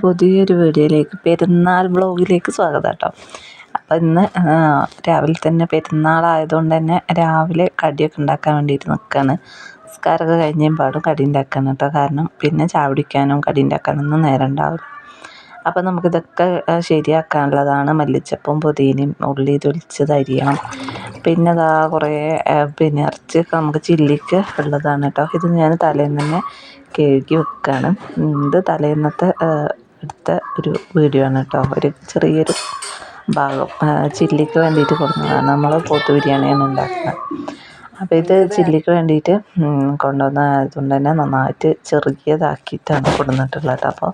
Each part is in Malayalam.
പുതിയൊരു വീഡിയോയിലേക്ക് പെരുന്നാൾ വ്ളോഗിലേക്ക് സ്വാഗതം കേട്ടോ. അപ്പോൾ ഇന്ന് രാവിലെ തന്നെ പെരുന്നാളായതുകൊണ്ട് തന്നെ രാവിലെ കടിയൊക്കെ ഉണ്ടാക്കാൻ വേണ്ടിയിട്ട് നിൽക്കുകയാണ് നിസ്കാരമൊക്കെ കഴിഞ്ഞ പാടും കടി ഉണ്ടാക്കാൻ കേട്ടോ. കാരണം പിന്നെ ചാവടിക്കാനും കടി ഉണ്ടാക്കാനൊന്നും നേരം ഉണ്ടാവില്ല. അപ്പോൾ നമുക്കിതൊക്കെ ശരിയാക്കാനുള്ളതാണ് മല്ലിച്ചപ്പും പുതിനയും ഉള്ളി തൊലിച്ചത് അരിയണം. പിന്നെ അതാ കുറേ പിന്നെ ഇറച്ചിയൊക്കെ നമുക്ക് ചില്ലിക്ക് ഉള്ളതാണ് കേട്ടോ. ഇത് ഞാൻ തലേന്ന് തന്നെ കഴുകി വെക്കുകയാണ് ഇത് തലേന്നത്തെ എടുത്ത ഒരു വീഡിയോ ആണ് കേട്ടോ. ഒരു ചെറിയൊരു ഭാഗം ചില്ലിക്ക് വേണ്ടിയിട്ട് കൊടുക്കുന്നതാണ് നമ്മൾ പോത്ത് ബിരിയാണിയാണ് ഉണ്ടാക്കുന്നത്. അപ്പോൾ ഇത് ചില്ലിക്ക് വേണ്ടിയിട്ട് കൊണ്ടുവന്നതുകൊണ്ട് തന്നെ നന്നായിട്ട് ചെറുകിയതാക്കിയിട്ടാണ് കൊടുന്നിട്ടുള്ളത് കേട്ടോ. അപ്പോൾ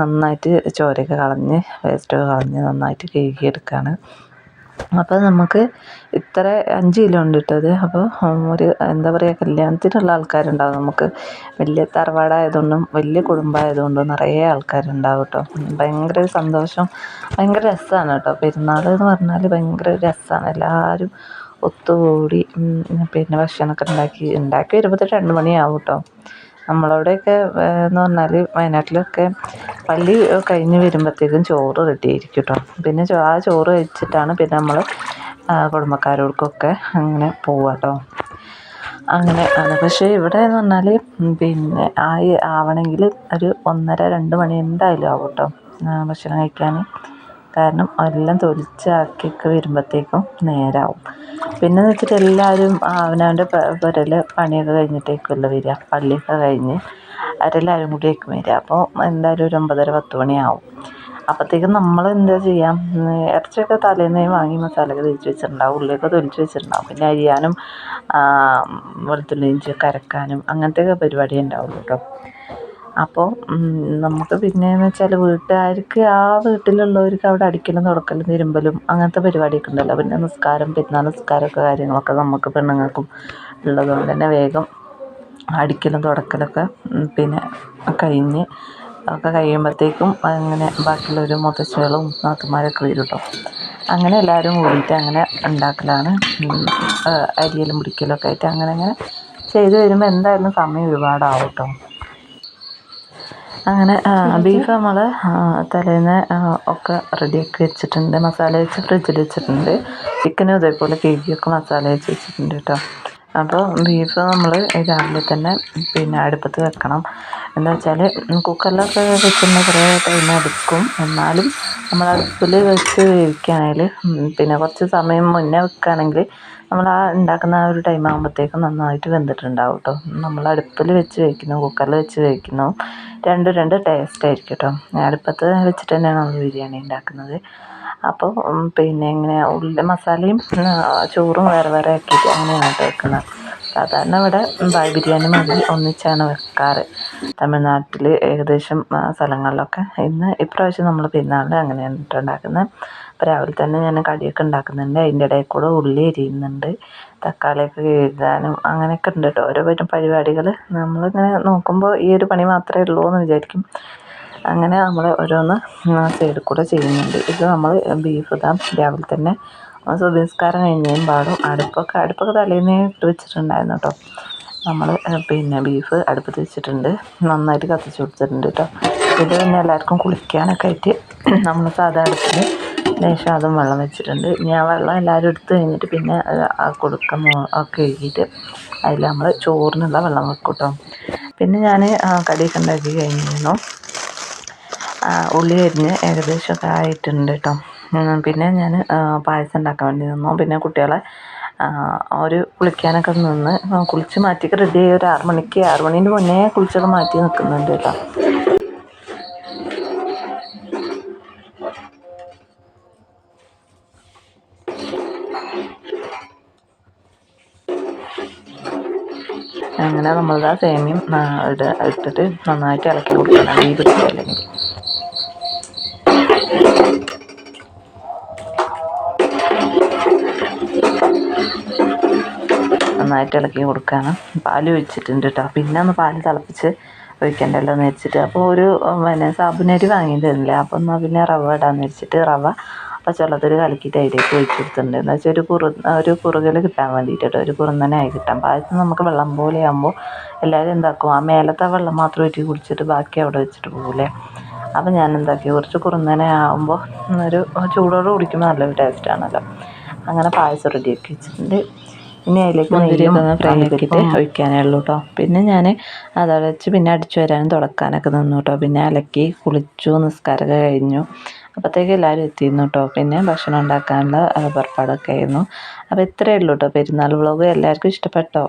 നന്നായിട്ട് ചോരയൊക്കെ കളഞ്ഞ് വേസ്റ്റൊക്കെ കളഞ്ഞ് നന്നായിട്ട് കഴുകിയെടുക്കുകയാണ് അപ്പോൾ നമുക്ക് ഇത്ര അഞ്ച് കിലോ ഉണ്ട് കേട്ടോ അപ്പോൾ ഒരു എന്താ പറയുക കല്യാണത്തിനുള്ള ആൾക്കാരുണ്ടാവും നമുക്ക്. വലിയ തറവാടായതുകൊണ്ടും വലിയ കുടുംബമായതുകൊണ്ടും നിറയെ ആൾക്കാരുണ്ടാവും കേട്ടോ ഭയങ്കര സന്തോഷം ഭയങ്കര രസമാണ് കേട്ടോ പെരുന്നാൾ എന്ന് പറഞ്ഞാൽ ഭയങ്കര രസമാണ് എല്ലാവരും ഒത്തുകൂടി പിന്നെ ഭക്ഷണമൊക്കെ ഉണ്ടാക്കി ഉണ്ടാക്കി വരുമ്പോഴത്തേക്ക് രണ്ട് മണിയാവും കേട്ടോ നമ്മളവിടെയൊക്കെ എന്ന് പറഞ്ഞാൽ വയനാട്ടിലൊക്കെ പള്ളി കഴിഞ്ഞ് വരുമ്പോഴത്തേക്കും ചോറ് റെഡി ആയിരിക്കും കേട്ടോ പിന്നെ ആ ചോറ് കഴിച്ചിട്ടാണ് പിന്നെ നമ്മൾ കുടുംബക്കാരോടൊക്കെ അങ്ങനെ പോവുക കേട്ടോ അങ്ങനെ ആണ്. പക്ഷേ ഇവിടെ എന്ന് പറഞ്ഞാൽ പിന്നെ ആയി ആവണമെങ്കിൽ ഒരു ഒന്നര രണ്ട് മണി എന്തായാലും ആവും കേട്ടോ ഭക്ഷണം കഴിക്കാൻ കാരണം എല്ലാം തൊലിച്ചാക്കിയൊക്കെ വരുമ്പോഴത്തേക്കും നേരാവും. പിന്നെ എന്ന് വെച്ചിട്ട് എല്ലാവരും അവനവന്റെ പുരയിൽ പണിയൊക്കെ കഴിഞ്ഞിട്ടേക്കുമല്ലോ വരിക. പള്ളിയൊക്കെ കഴിഞ്ഞ് അവരെല്ലാവരും കൂടിയേക്കും വരിക. അപ്പോൾ എന്തായാലും ഒരു ഒമ്പതര പത്ത് മണിയാവും. അപ്പോഴത്തേക്കും നമ്മൾ എന്താ ചെയ്യാം ഇറച്ചിയൊക്കെ തലേന്ന് വാങ്ങി മസാലയൊക്കെ തേച്ച് വെച്ചിട്ടുണ്ടാവും. ഉള്ളിയൊക്കെ തൊലിച്ച് വെച്ചിട്ടുണ്ടാവും. പിന്നെ അരിയാനും വെളുത്തുള്ളി ഇഞ്ചിയൊക്കെ അരക്കാനും അങ്ങനത്തെയൊക്കെ പരിപാടി ഉണ്ടാവുള്ളൂ കേട്ടോ. അപ്പോൾ നമുക്ക് പിന്നെയെന്ന് വെച്ചാൽ വീട്ടുകാർക്ക് ആ വീട്ടിലുള്ളവർക്ക് അവിടെ അടിക്കലും തുടക്കലും തിരുമ്പലും അങ്ങനത്തെ പരിപാടിയൊക്കെ ഉണ്ടല്ലോ. പിന്നെ നിസ്കാരം പെരുന്നാൾ നിസ്കാരമൊക്കെ കാര്യങ്ങളൊക്കെ നമുക്ക് പെണ്ണുങ്ങൾക്കും ഉള്ളതുകൊണ്ട് തന്നെ വേഗം അടിക്കലും തുടക്കലൊക്കെ പിന്നെ കഴിഞ്ഞ് ഒക്കെ കഴിയുമ്പോഴത്തേക്കും അങ്ങനെ ബാക്കിയുള്ളവർ മുത്തശ്ശികളും നാത്തുമാരൊക്കെ വരും കേട്ടോ അങ്ങനെ എല്ലാവരും കൂടിയിട്ട് അങ്ങനെ ഉണ്ടാക്കലാണ്. അരിയലും പിടിക്കലൊക്കെ ആയിട്ട് അങ്ങനെ അങ്ങനെ ചെയ്ത് വരുമ്പോൾ എന്തായാലും സമയം ഒരുപാടാവും കേട്ടോ അങ്ങനെ ബീഫ് നമ്മൾ തലേന്ന് ഒക്കെ റെഡിയാക്കി വെച്ചിട്ടുണ്ട്. മസാല വെച്ച് ഫ്രിഡ്ജിൽ വെച്ചിട്ടുണ്ട്. ചിക്കനും ഇതേപോലെ കഴുകിയൊക്കെ മസാല വെച്ച് വെച്ചിട്ടുണ്ട് കേട്ടോ. അപ്പോൾ ബീഫ് നമ്മൾ രാവിലെ തന്നെ പിന്നെ അടുപ്പത്ത് വെക്കണം. എന്താ വെച്ചാൽ കുക്കറിലൊക്കെ വെച്ചിട്ടുണ്ടെങ്കിൽ കുറേ ടൈം എടുക്കും. എന്നാലും നമ്മൾ അടുപ്പിൽ വെച്ച് വേവിക്കുകയാണെങ്കിൽ പിന്നെ കുറച്ച് സമയം മുന്നേ വെക്കുകയാണെങ്കിൽ നമ്മൾ ആ ഉണ്ടാക്കുന്ന ആ ഒരു ടൈം ആകുമ്പോഴത്തേക്കും നന്നായിട്ട് വെന്തിട്ടുണ്ടാവും കേട്ടോ നമ്മൾ അടുപ്പിൽ വെച്ച് വേവിക്കുന്നു കുക്കറിൽ വെച്ച് വേവിക്കുന്നു. രണ്ട് രണ്ട് ടേസ്റ്റ് ആയിരിക്കും കേട്ടോ അടുപ്പത്ത് വെച്ചിട്ട് തന്നെയാണ് നമ്മൾ ബിരിയാണി ഉണ്ടാക്കുന്നത്. അപ്പോൾ പിന്നെ ഇങ്ങനെ ഉള്ളി മസാലയും ചോറും വേറെ വേറെ ആക്കിയിട്ട് അങ്ങനെയാണ് കേട്ടോ വെക്കുന്നത് സാധാരണ ഇവിടെ ബായ് ബിരിയാണി മതി ഒന്നിച്ചാണ് വെക്കാറ്. തമിഴ്നാട്ടിൽ ഏകദേശം സ്ഥലങ്ങളിലൊക്കെ. ഇന്ന് ഇപ്രാവശ്യം നമ്മൾ പെരുന്നാളിന് അങ്ങനെയാണ് ഉണ്ടാക്കുന്നത്. അപ്പോൾ രാവിലെ തന്നെ ഞാൻ കടിയൊക്കെ ഉണ്ടാക്കുന്നുണ്ട്. അതിന്റെ ഇടയിൽ കൂടെ ഉള്ളി അരിയുന്നുണ്ട്. തക്കാളിയൊക്കെ കഴുകാനും അങ്ങനെയൊക്കെ ഉണ്ട് കേട്ടോ. ഓരോ പരിപാടികൾ നമ്മളിങ്ങനെ നോക്കുമ്പോൾ ഈ ഒരു പണി മാത്രമേ ഉള്ളൂ എന്ന് വിചാരിക്കും. അങ്ങനെ നമ്മൾ ഓരോന്ന് സൈഡിൽ കൂടെ ചെയ്യുന്നുണ്ട്. ഇത് നമ്മൾ ബീഫ് ഇതാ രാവിലെ തന്നെ സുബിസ്കാരം കഴിഞ്ഞാൽ പാടും. അടുപ്പൊക്കെ അടുപ്പൊക്കെ തലേന്ന് ഇട്ട് വെച്ചിട്ടുണ്ടായിരുന്നു കേട്ടോ. നമ്മൾ പിന്നെ ബീഫ് അടുപ്പത്ത് വെച്ചിട്ടുണ്ട്. നന്നായിട്ട് കത്തിച്ച് കൊടുത്തിട്ടുണ്ട് കേട്ടോ. ഇത് പിന്നെ എല്ലാവർക്കും കുളിക്കാനൊക്കെ ആയിട്ട് നമ്മൾ സാധാ അടുപ്പിൽ ലേശം അതും വെള്ളം വെച്ചിട്ടുണ്ട്. ഇനി ആ വെള്ളം എല്ലാവരും എടുത്തു കഴിഞ്ഞിട്ട് പിന്നെ കൊടുക്കുന്ന ഒക്കെ എഴുതിയിട്ട് അതിൽ നമ്മൾ ചോറിനുള്ള വെള്ളം വെക്കും കേട്ടോ പിന്നെ ഞാൻ കടിയൊക്കെ ഉണ്ടാക്കി കഴിഞ്ഞിരുന്നു. ഉള്ളി അരിഞ്ഞ് ഏകദേശമൊക്കെ ആയിട്ടുണ്ട് കേട്ടോ. പിന്നെ ഞാൻ പായസം ഉണ്ടാക്കാൻ വേണ്ടി നിന്നു. പിന്നെ കുട്ടികളെ ഒരു കുളിക്കാനൊക്കെ നിന്ന് കുളിച്ച് മാറ്റിയൊക്കെ റെഡി ആയി. ഒരു ആറ് മണിക്ക് ആറ് മണീന്റെ മുന്നേ കുളിച്ചൊക്കെ മാറ്റി നിൽക്കുന്നുണ്ട് കേട്ടോ. അങ്ങനെ നമ്മളിതാ സേമിയം ഇട്ടിട്ട് നന്നായിട്ട് ഇളക്കി കൊടുക്കണം. ഈ പിടിച്ചില്ലെങ്കിൽ നന്നായിട്ട് ഇളക്കി കൊടുക്കുകയാണ് പാൽ ഒഴിച്ചിട്ടുണ്ട് കേട്ടോ പിന്നെ ഒന്ന് പാൽ തിളപ്പിച്ച് ഒഴിക്കണ്ടല്ലോ എന്ന് വെച്ചിട്ട്. അപ്പോൾ ഒരു പിന്നെ സാബുനരി വാങ്ങിയിട്ടുണ്ടല്ലേ അപ്പോൾ എന്നാൽ പിന്നെ റവ ഇടാമെന്ന് വെച്ചിട്ട് റവ പച്ചവെള്ളത്തിൽ കലക്കിയിട്ട് അതിലേക്ക് ഒഴിച്ച് കൊടുത്തിട്ടുണ്ട് എന്ന് വെച്ചാൽ ഒരു കുറു ഒരു കുറുകൽ കിട്ടാൻ വേണ്ടിയിട്ട് ഒരു കുറുന്നനായി കിട്ടാൻ. പായസം നമുക്ക് വെള്ളം പോലെ ആകുമ്പോൾ എല്ലാവരും എന്താക്കും ആ മേലത്തെ വെള്ളം മാത്രം ഒഴിച്ച് കുടിച്ചിട്ട് ബാക്കി അവിടെ വെച്ചിട്ട് പോകില്ലേ? അപ്പം ഞാൻ എന്താക്കി കുറച്ച് കുറുന്നനെ ആകുമ്പോൾ ഒരു ചൂടോടെ കുടിക്കുമ്പോൾ നല്ലൊരു ടേസ്റ്റാണല്ലോ അങ്ങനെ പായസം റെഡിയാക്കി വെച്ചിട്ടുണ്ട്. ഇനി അതിലേക്ക് നെയ്യും ഫ്രൈ ആക്കിയിട്ട് ഒഴിക്കാനേ ഉള്ളൂ കേട്ടോ പിന്നെ ഞാൻ അതടച്ച് പിന്നെ അടിച്ചു വരാനും തുടക്കാനൊക്കെ നിന്നു കേട്ടോ പിന്നെ അലക്കി കുളിച്ചു നിസ്കാരമൊക്കെ കഴിഞ്ഞു. അപ്പോഴത്തേക്ക് എല്ലാവരും എത്തിയിരുന്നു കേട്ടോ പിന്നെ ഭക്ഷണം ഉണ്ടാക്കാനുള്ള പുറപ്പാടൊക്കെ ആയിരുന്നു. അപ്പോൾ ഇത്രയേ ഉള്ളൂ കേട്ടോ പെരുന്നാൾ വ്ളോഗ് എല്ലാവർക്കും ഇഷ്ടപ്പെട്ടോ?